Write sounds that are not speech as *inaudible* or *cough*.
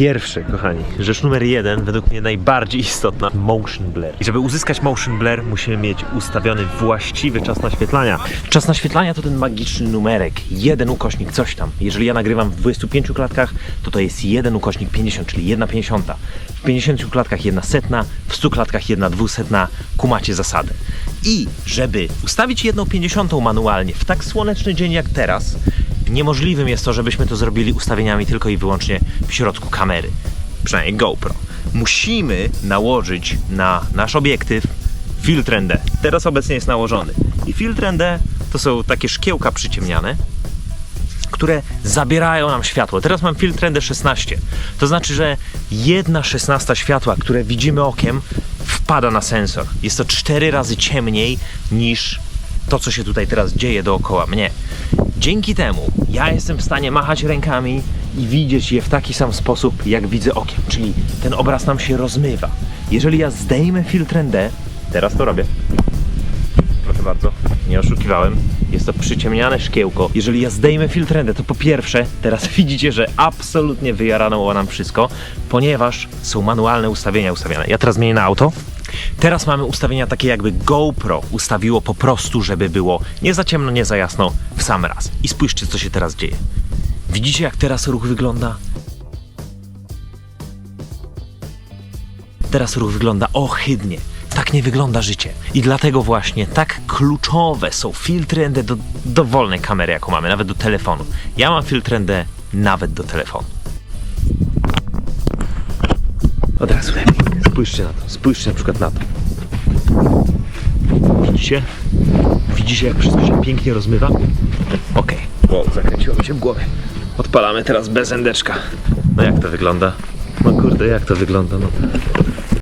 pierwsze, kochani, rzecz numer jeden, według mnie najbardziej istotna, motion blur. I żeby uzyskać motion blur, musimy mieć ustawiony właściwy czas naświetlania. Czas naświetlania to ten magiczny numerek, jeden ukośnik coś tam. Jeżeli ja nagrywam w 25 klatkach, to to jest jeden ukośnik 50, czyli jedna pięćdziesiąta. W 50 klatkach jedna setna, w 100 klatkach jedna dwusetna, kumacie zasadę. I żeby ustawić jedną pięćdziesiątą manualnie w tak słoneczny dzień jak teraz, Niemożliwym jest to, żebyśmy to zrobili ustawieniami tylko i wyłącznie w środku kamery. Przynajmniej GoPro. Musimy nałożyć na nasz obiektyw filtr ND. Teraz obecnie jest nałożony. I filtr ND to są takie szkiełka przyciemniane, które zabierają nam światło. Teraz mam filtr ND16. To znaczy, że jedna szesnasta światła, które widzimy okiem, wpada na sensor. Jest to cztery razy ciemniej niż to, co się tutaj teraz dzieje dookoła mnie. Dzięki temu ja jestem w stanie machać rękami i widzieć je w taki sam sposób, jak widzę okiem. Czyli ten obraz nam się rozmywa. Jeżeli ja zdejmę filtr ND, teraz to robię. Proszę bardzo, nie oszukiwałem. Jest to przyciemniane szkiełko. Jeżeli ja zdejmę filtr ND, to po pierwsze, teraz *laughs* widzicie, że absolutnie wyjarano nam wszystko, ponieważ są manualne ustawienia ustawiane. Ja teraz zmienię na auto. Teraz mamy ustawienia takie jakby GoPro ustawiło po prostu, żeby było nie za ciemno, nie za jasno w sam raz. I spójrzcie, co się teraz dzieje. Widzicie, jak teraz ruch wygląda? Teraz ruch wygląda ohydnie. Tak nie wygląda życie. I dlatego właśnie tak kluczowe są filtry ND do dowolnej kamery, jaką mamy, nawet do telefonu. Ja mam filtr ND nawet do telefonu. Od razu lepiej. Spójrzcie na to. Spójrzcie na przykład na to. Widzicie? Widzicie, jak wszystko się pięknie rozmywa? Okej. Wow, zakręciło mi się w głowie. Odpalamy teraz bez endeczka. No jak to wygląda? No kurde, jak to wygląda? No.